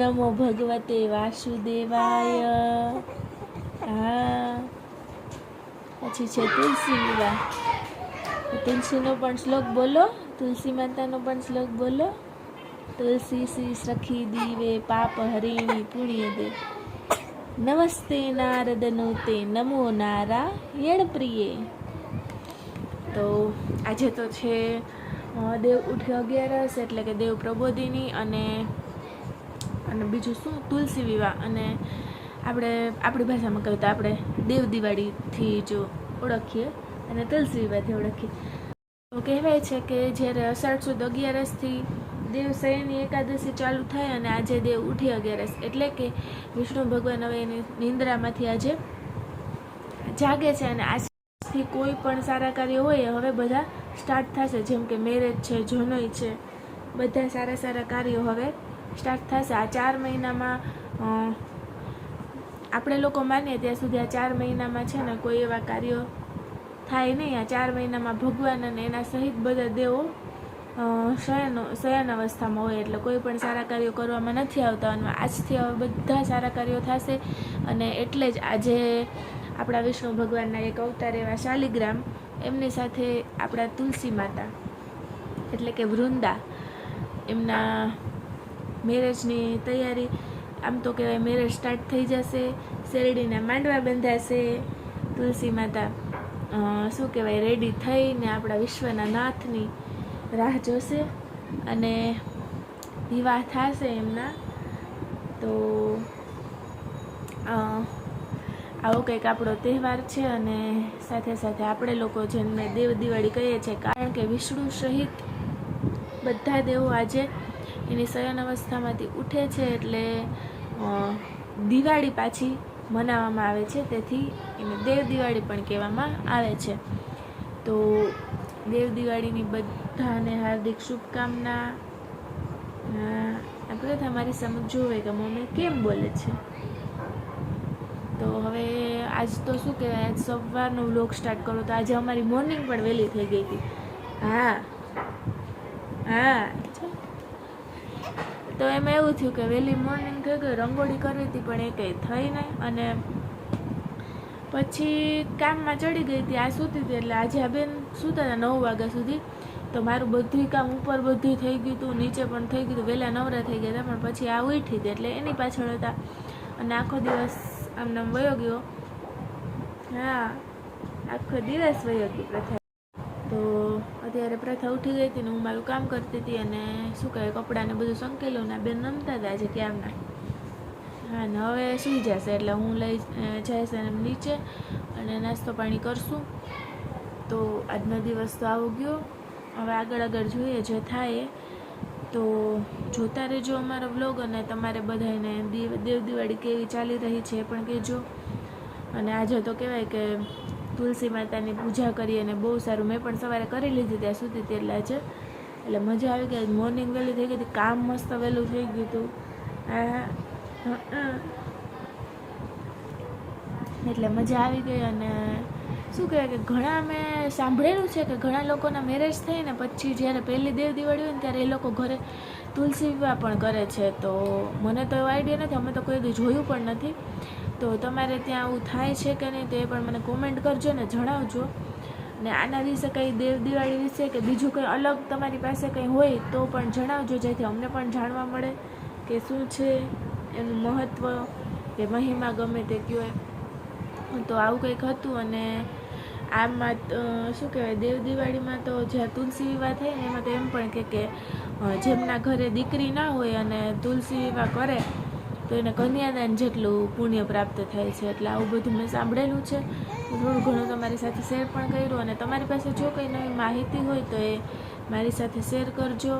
નમો ભગવતે વાસુદેવાય હા પછી છે તુલસી વિવાહ. તુલસીનો પણ શ્લોક બોલો. તુલસી માતાનો પણ શ્લોક બોલો. તુલસી શ્રી સખી દીવે પાપ હરિણી પુણ્ય દે. નમસ્તે નારદનો તે નમો નારાયણ પ્રિયે. તો આજે તો છે દેવ ઉઠી અગિયારસ એટલે કે દેવ પ્રબોધિની અને અને બીજું શું? તુલસી વિવાહ. અને આપણે, આપણી ભાષામાં કહીએ તો આપણે દેવ દિવાળીથી જો ઓળખીએ અને તુલસી વિવાહથી ઓળખીએ. તો કહેવાય છે કે જ્યારે અષાઢ સુદ અગિયારસથી દેવ શયનની એકાદશી ચાલુ થાય અને આજે દેવ ઉઠી અગિયારસ. એટલે કે વિષ્ણુ ભગવાન હવે એની નિંદ્રામાંથી આજે જાગે છે અને આજથી કોઈ પણ સારા કાર્ય હોય હવે બધા સ્ટાર્ટ થશે. જેમ કે મેરેજ છે, જનોઈ છે, બધા સારા સારા કાર્યો હવે સ્ટાર્ટ થશે. આ ચાર મહિનામાં આપણે લોકો માનીએ ત્યાં સુધી આ ચાર મહિનામાં છે ને કોઈ એવા કાર્યો થાય નહીં. આ ચાર મહિનામાં ભગવાન અને એના સહિત બધા દેવો શયન શયન અવસ્થામાં હોય એટલે કોઈ પણ સારા કાર્યો કરવામાં નથી આવતા. અને આજથી હવે બધા સારા કાર્યો થશે. અને એટલે જ આજે આપણા વિષ્ણુ ભગવાનના એક અવતાર એવા શાલિગ્રામ, એમની સાથે આપણા તુલસી માતા, એટલે કે વૃંદા, એમના મેરેજની તૈયારી. આમ તો કહેવાય મેરેજ સ્ટાર્ટ થઈ જશે, શેરડીના માંડવા બંધાશે. તુલસી માતા શું કહેવાય રેડી થઈને આપણા વિશ્વના નાથની રાહ જોશે અને વિવાહ થશે એમના. તો આવો કંઈક આપણો તહેવાર છે અને સાથે સાથે આપણે લોકો જેમને દેવ દિવાળી કહીએ છીએ, કારણ કે વિષ્ણુ સહિત બધા દેવો આજે એની શયન અવસ્થામાંથી ઉઠે છે એટલે દિવાળી પાછી મનાવવામાં આવે છે. તેથી એને દેવ દિવાળી પણ કહેવામાં આવે છે. તો દેવ દિવાળીની બધાને હાર્દિક શુભકામના. આપણે તમારી સમજ જોવે કે મમ્મી કેમ બોલે છે? તો હવે આજ તો શું કહેવાય, આજ સવારનો વ્લોગ સ્ટાર્ટ કરો તો આજે અમારી મોર્નિંગ પણ વહેલી થઈ ગઈ હતી. હા. હા. તો એમાં એવું થયું કે વહેલી મોર્નિંગ થઈ ગઈ રંગોળી કરવી હતી, પણ એ કંઈ થઈ નહીં. અને પછી કામમાં ચડી ગઈ હતી, આ સૂતી હતી, એટલે આજે આ બેન સૂતા હતા નવ વાગ્યા સુધી. તો મારું બધું કામ ઉપર બધું થઈ ગયું હતું, નીચે પણ થઈ ગયું હતું, વહેલા નવરા થઈ ગયા હતા, પણ પછી આ ઉઠી હતી, એટલે એની પાછળ હતા. અને આખો દિવસ આમને આમ વયો ગયો. હા, આખો દિવસ વયો ગયો પ્રથા અત્યારે પ્રથા ઉઠી ગઈ હતી ને હું મારું કામ કરતી હતી અને શું કહે કપડાને બધું સંકેલું ને બેન રમતા હતા આજે ક્યારના. હા, ને હવે સૂઈ જશે એટલે હું લઈ જઈશ એને નીચે અને નાસ્તો પાણી કરશું. તો આજનો દિવસ તો આવો ગયો. હવે આગળ આગળ જોઈએ જે થાય તો જોતા રહેજો અમારો વ્લોગ અને તમારે બધાને દેવ દિવાળી કેવી ચાલી રહી છે એ પણ કહેજો. અને આજે તો કહેવાય કે તુલસી માતાની પૂજા કરી અને બહુ સારું મેં પણ સવારે કરી લીધી ત્યાં સુધી તેટલા છે એટલે મજા આવી ગઈ. મોર્નિંગ વહેલી થઈ ગઈ હતી. કામ મસ્ત વહેલું થઈ ગયું હતું. એટલે મજા આવી ગઈ અને શું કહેવાય કે ઘણા મેં સાંભળેલું છે કે ઘણા લોકોના મેરેજ થઈને પછી જ્યારે પહેલી દેવ દિવાળી હોય ને ત્યારે એ લોકો ઘરે તુલસી વિવાહ પણ કરે છે, તો મને તો એવો આઈડિયા નથી, અમે તો કોઈ દી જોયું પણ નથી. તો તમારે ત્યાં આવું થાય છે કે નહીં તો એ પણ મને કોમેન્ટ કરજો ને જણાવજો. ને આના વિશે કંઈ દેવ દિવાળી વિશે કે બીજું કંઈ અલગ તમારી પાસે કંઈ હોય તો પણ જણાવજો, જેથી અમને પણ જાણવા મળે કે શું છે, એનું મહત્ત્વ કે મહિમા ગમે તે કયો તો આવું કંઈક હતું અને આમાં શું કહેવાય, દેવ દિવાળીમાં તો જ્યાં તુલસી વિવાહ થાય ને, એમાં તો એમ પણ કે કે જેમના ઘરે દીકરી ના હોય અને તુલસી વિવાહ કરે, તો એને કન્યાદાન જેટલું પુણ્ય પ્રાપ્ત થાય છે. એટલે આવું બધું મેં સાંભળેલું છે. થોડું ઘણું તમારી સાથે શેર પણ કર્યું અને તમારી પાસે જો કંઈ નવી માહિતી હોય તો એ મારી સાથે શેર કરજો.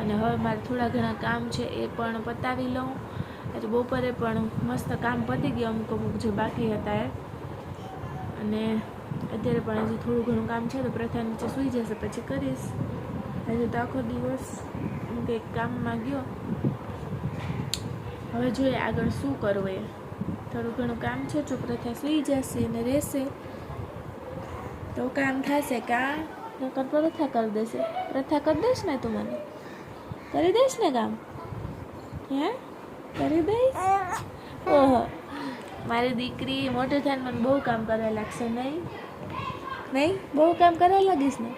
અને હવે મારે થોડા ઘણા કામ છે એ પણ પતાવી લઉં. આજે બપોરે પણ મસ્ત કામ પતી ગયું અમુક અમુક જે બાકી હતા એ. અને અત્યારે પણ હજી થોડું ઘણું કામ છે તો પ્રથા નીચે સૂઈ જશે, પછી કરીશ. હજુ તો આખો દિવસ હું કંઈક કામમાં ગયો. હવે જોઈએ આગળ શું કરવું એ. થોડું ઘણું કામ છે, જો પ્રથા સૂઈ જશે અને રહેશે, તો કામ થશે કામ નકર પ્રથા કરી દેશે. પ્રથા કરી દઈશ ને તું મને? કરી દઈશ ને કામ? હે? કરી દઈશ? ઓહો. મારી દીકરી મોટે થઈને મને બહુ કામ કરવા લાગશે નહીં. નહીં? બહુ કામ કરવા લાગીશ ને?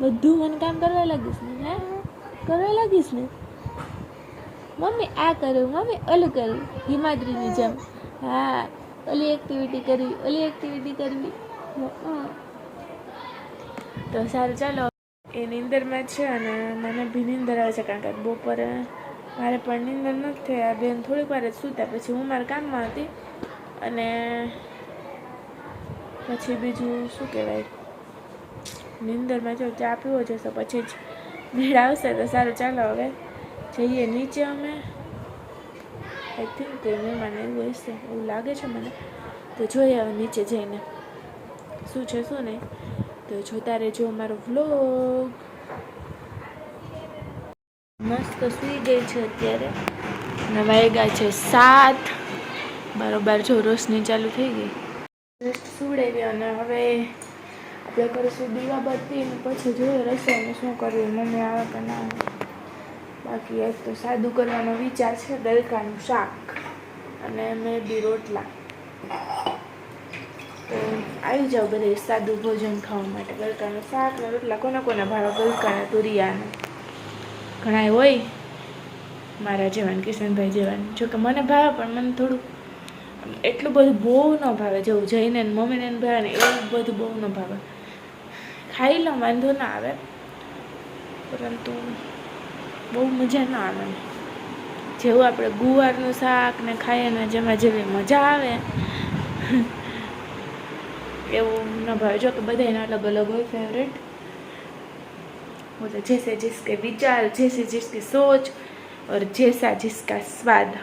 બધું મને કામ કરવા લાગીશ ને, હે? કરવા લાગીશ ને? મમ્મી, આ કર્યું, મમ્મી, ઓલું કર્યું, હિમાદ્રીની જેમ. હા, ઓલી એક્ટિવિટી કરવી, ઓલી એક્ટિવિટી કરવી. તો સારું, ચાલો. એ નિંદરમાં છે અને મને ભી નિંદર આવે છે કારણ કે બપોરે મારે પણ નિંદર નથી આ બેન થોડીક વાર જ સૂતા, પછી હું મારા કામમાં હતી અને પછી બીજું શું કહેવાય? નિંદરમાં જો ચા પીવો જશે પછી જ ભીડ આવશે તો સારું. ચાલો હવે જઈએ નીચે અમે. આઈ થિંક કોઈ મહેમાન એવું હશે એવું લાગે છે મને. તો જોઈએ હવે નીચે જઈને શું છે, શું નહીં. તો જોતા રહેજો અમારો વ્લોગ મસ્ત સૂઈ ગઈ છે અત્યારે. અને ગયા છે સાત. બરોબર જો રોશની ચાલુ થઈ ગઈ. સુવડાવી અને હવે આપણે કરીશું દીવાબત્તી અને પછી જોઈએ રસોઈને શું કરવું મમ્મી આવે કે ના બાકી આજ તો સાદું કરવાનો વિચાર છે, દલકાનું શાક અને મેં બી રોટલા. તો આવી જાઓ બધે સાદું ભોજન ખાવા માટે. ગલકાનું શાક ને રોટલા. કોને કોને ભાવે? ગલકાને તુરિયાને. ઘણા હોય મારા જેવાન, કિશનભાઈ જેવાન. જોકે મને ભાવે, પણ મને થોડું એટલું બધું બહુ ન ભાવે જેવું જઈને ને મમ્મીને ને ભાવે ને એવું બધું બહુ ન ભાવે ખાઈ લઉં વાંધો ના આવે પરંતુ બહુ મજા ના આવે જેવું આપણે ગુવારનું શાક ને ખાઈએ ને જેમાં જેવી મજા આવે એવું ન ભાવે જો કે બધાને અલગ અલગ હોય ફેવરેટ वो तो जैसे जिसके विचार जैसे जिसकी सोच और जैसा जिसका स्वाद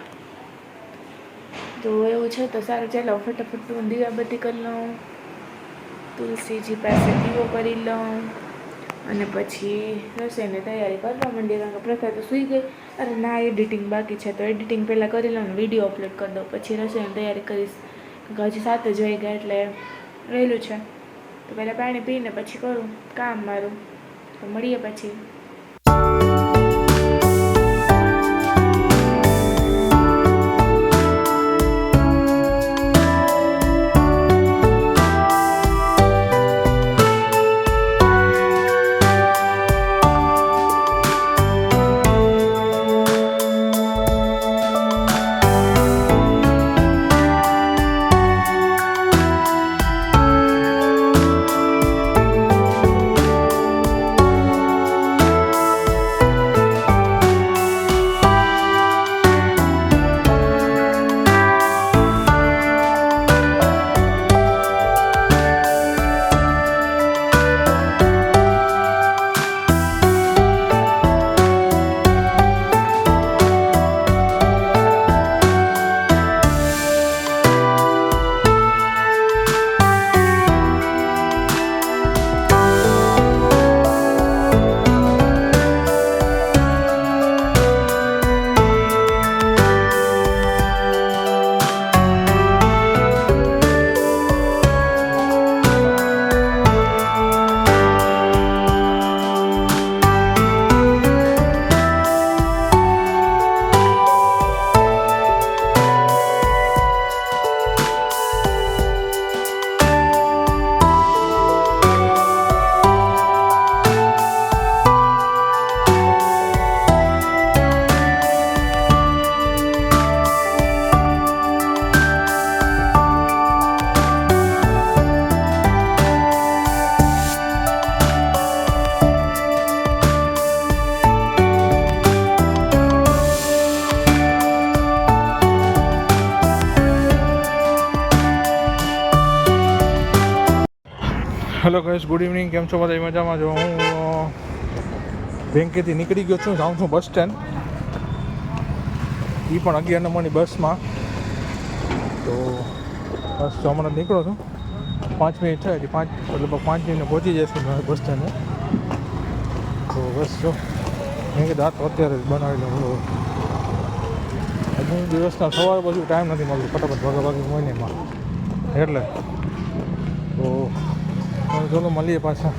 તો એવું છે તો સારું ચાલો ફટાફટ હું દીવાબત્તી કરી લઉં. તુલસીજી પાસે દીવો કરી લઉં. અને પછી રસોઈની તૈયારી કરવા માંડી કારણ કે પ્રથા તો સૂઈ ગઈ. અરે ના, એડિટિંગ બાકી છે. તો એડિટિંગ પહેલાં કરી લઉં વીડિયો અપલોડ કરી દઉં. પછી રસોઈની તૈયારી કરીશ. કે હજી સાથે જ ગયા એટલે રહેલું છે. તો પહેલાં પાણી પીને પછી કરું. કામ મારું. તો મળીએ પછી. ગાઈસ ગુડ ઇવનિંગ, કેમ છો બધા? મજામાં જો હું બેંકેથી નીકળી ગયો છું, જાઉં છું બસ સ્ટેન્ડ. એ પણ અગિયાર નંબરની બસમાં. તો બસ હમણાં નીકળો છું. પાંચ મિનિટ થાય હજી પાંચ, લગભગ પાંચ મિનિટ પહોંચી જશે બસ સ્ટેન્ડે. તો બસ જો, મેં કીધું તો અત્યારે જ બનાવી લઉં હજુ દિવસના સવાર પછી ટાઈમ નથી મળતો, ફટાફટ ભાગા ભાગી હોય એટલે, તો ચલો મળીએ પાછા.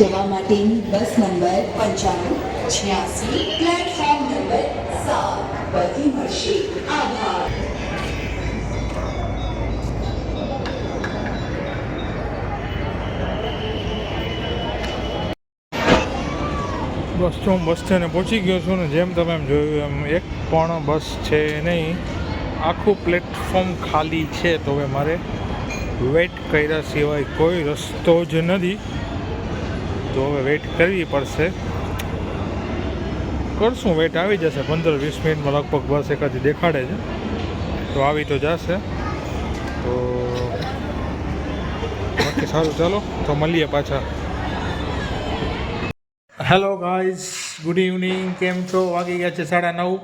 જવા માટેની બસ નંબર પંચાણું છ્યાસી પ્લેટફોર્મ નંબર સાત પરથી મળશે. આભાર. બસ તો હું બસ સ્ટેન્ડે પહોંચી ગયો છું ને જેમ તમે એમ જોયું એમ એક પણ બસ છે નહીં. આખું પ્લેટફોર્મ ખાલી છે તો હવે મારે વેઇટ કર્યા સિવાય કોઈ રસ્તો જ નથી. તો હવે વેઇટ કરવી પડશે. કરશું વેઇટ આવી જશે. પંદર વીસ મિનિટમાં લગભગ બસ એકાદી દેખાડે છે. તો આવી તો જશે. તો બાકી સારું ચાલો. તો મળીએ પાછા. હેલો ગાઈઝ ગુડ ઇવનિંગ કેમ છો? વાગી ગયા છે સાડા નવ.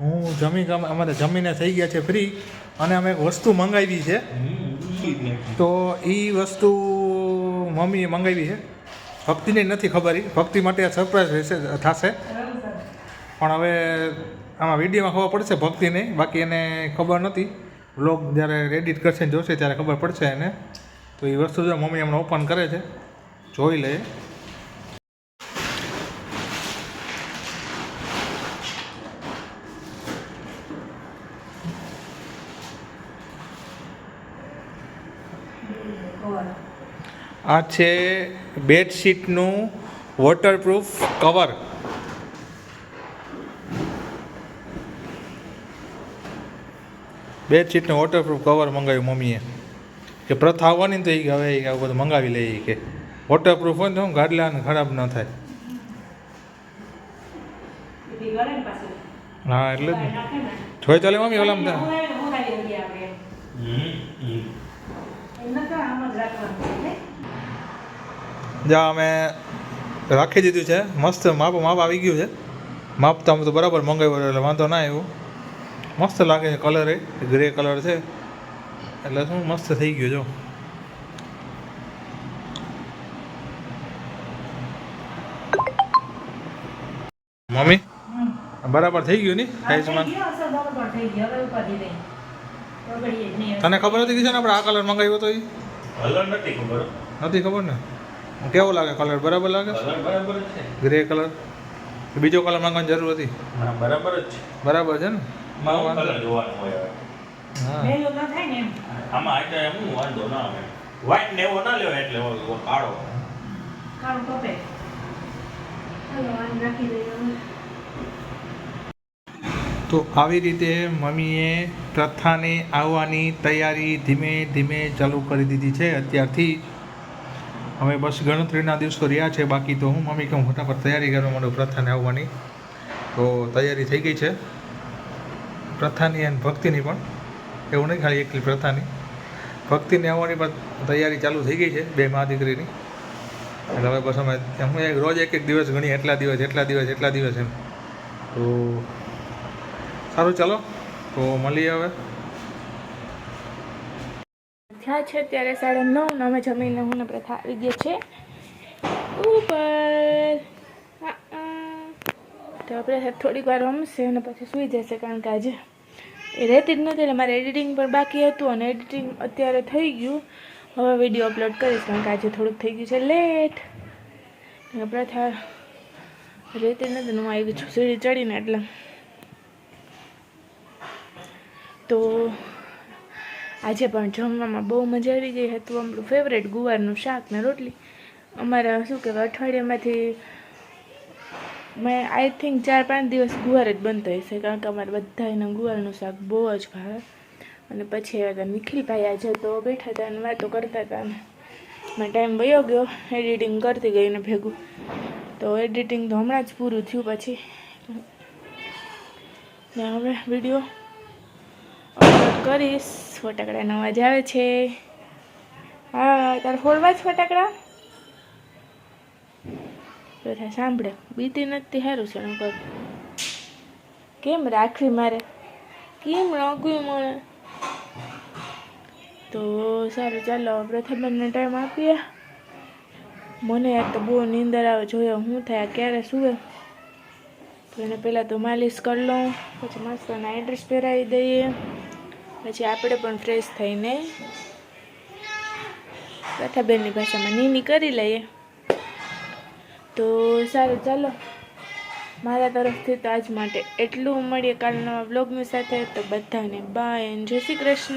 હું જમી ગમ અમારે જમીને થઈ ગયા છે ફ્રી અને અમે એક વસ્તુ મંગાવી છે. તો એ વસ્તુ મમ્મીએ મંગાવી છે. ભક્તિને નથી ખબર. ભક્તિ માટે આ સરપ્રાઈઝ રહેશે, થશે. પણ હવે આમાં વિડીયોમાં ખબર પડશે ભક્તિને. બાકી એને ખબર નથી. બ્લોગ જ્યારે એડિટ કરશે જોશે ત્યારે ખબર પડશે એને. તો એ વસ્તુ જો મમ્મી હમણાં ઓપન કરે છે, જોઈ લે. આ છે બેડશીટનું વોટરપ્રૂફ કવર બેડશીટનું વોટરપ્રૂફ કવર મંગાવ્યું મમ્મીએ. કે પ્રથા આવવાની ને તો એ હવે આવું બધું મંગાવી લઈએ કે. વોટરપ્રૂફ હોય ને તો ગાડલા ને ખરાબ ન થાય. હા એટલે જ ને. જોઈ ચાલે મમ્મી ઓલામ થાય જા અમે રાખી દીધું છે. મસ્ત માપ માપ આવી ગયું છે. માપ તો અમે તો બરાબર મંગાવ્યું એટલે વાંધો ના આવ્યો. મસ્ત લાગે છે કલર એ. ગ્રે કલર છે. એટલે શું મસ્ત થઈ ગયું જો. મમ્મી બરાબર થઈ ગયું ની? સાઈઝમાં તને ખબર હતી કે છે ને આપણે આ કલર મંગાવ્યો તો એ કલર નથી ખબર. નથી ખબર ને? કેવો લાગે? કલર બરાબર લાગે? બરાબર છે. ગ્રે કલર બીજો કલર માંગવાની જરૂર હતી? બરાબર જ છે. બરાબર છે ને? તો આવી રીતે મમ્મીએ પ્રથાને આવવાની તૈયારી ધીમે ધીમે ચાલુ કરી દીધી છે. અત્યારથી હવે બસ ગણતરીના દિવસો રહ્યા છે, બાકી તો હું મમ્મી કહું ફટાફટ તૈયારી કરવા માંડું, પ્રથાને આવવાની. તો તૈયારી થઈ ગઈ છે. પ્રથાની અને ભક્તિની પણ. એવું નહીં ખાલી એકલી પ્રથાની. ભક્તિને આવવાની પણ તૈયારી ચાલુ થઈ ગઈ છે, બે મા દીકરીની. એટલે હવે બસ અમે હું એક રોજ એક એક દિવસ ગણી એટલા દિવસ એટલા દિવસ એટલા દિવસ એમ. તો સારું, ચાલો. તો મળીએ હવે. થયા છે અત્યારે સાડા નવ ને જમીને હું ને પ્રથા આવી ગયા છે. ઉપર. તો આપણે થોડીક વાર રમશે અને પછી સૂઈ જશે કારણ કે આજે એ રહેતી જ નથી એટલે મારે એડિટિંગ પણ બાકી હતું અને એડિટિંગ અત્યારે થઈ ગયું. હવે વીડિયો અપલોડ કરીશ કારણ કે આજે થોડુંક થઈ ગયું છે લેટ. પ્રથા રહેતી નથી હું આવી છું સીડી ચડીને એટલે. તો આજે પણ જમવામાં બહુ મજા આવી ગઈ હતું. અમારું ફેવરેટ ગુવારનું શાક ને રોટલી. અમારા, શું કહેવાય, અઠવાડિયામાંથી મેં આઈ થિંક ચાર પાંચ દિવસ ગુવાર જ બનતો હશે, કારણ કે અમારે બધા એના ગુવારનું શાક બહુ જ ભાવે. અને પછી આવ્યા હતા નિખિલભાઈ આજે તો બેઠા હતા અને વાતો કરતા હતા અને મેં ટાઈમ વયો ગયો એડિટિંગ કરતી ગઈને ભેગું. તો એડિટિંગ તો હમણાં જ પૂરું થયું પછી. ને હવે વીડિયો કરીશ. ફટાકડાનો અવાજ આવે છે. હા, તારે ફોડવા જ ફટાકડા? બધા સાંભળે. બીતી નથી સારું છે કર. કેમ રાખવી મારે? કેમ રાખવી મળે તો સારું, ચાલો પ્રથમને ટાઈમ આપીએ. મને યાર તો બહુ નીંદર આવે, જોયો હું થાય, ક્યારે સુવે. તો એને પહેલાં તો માલિશ કરી લઉં, પછી મસ્ત એડ્રેસ ડ્રેસ પહેરાવી દઈએ. પછી આપણે પણ ફ્રેશ થઈને કથાબેનની ભાષામાં નીની કરી લઈએ. તો સારું, ચાલો. મારા તરફથી તો આજ માટે એટલું. મળીએ કાલના બ્લોગની સાથે. તો બધાને બાય જય શ્રી કૃષ્ણ.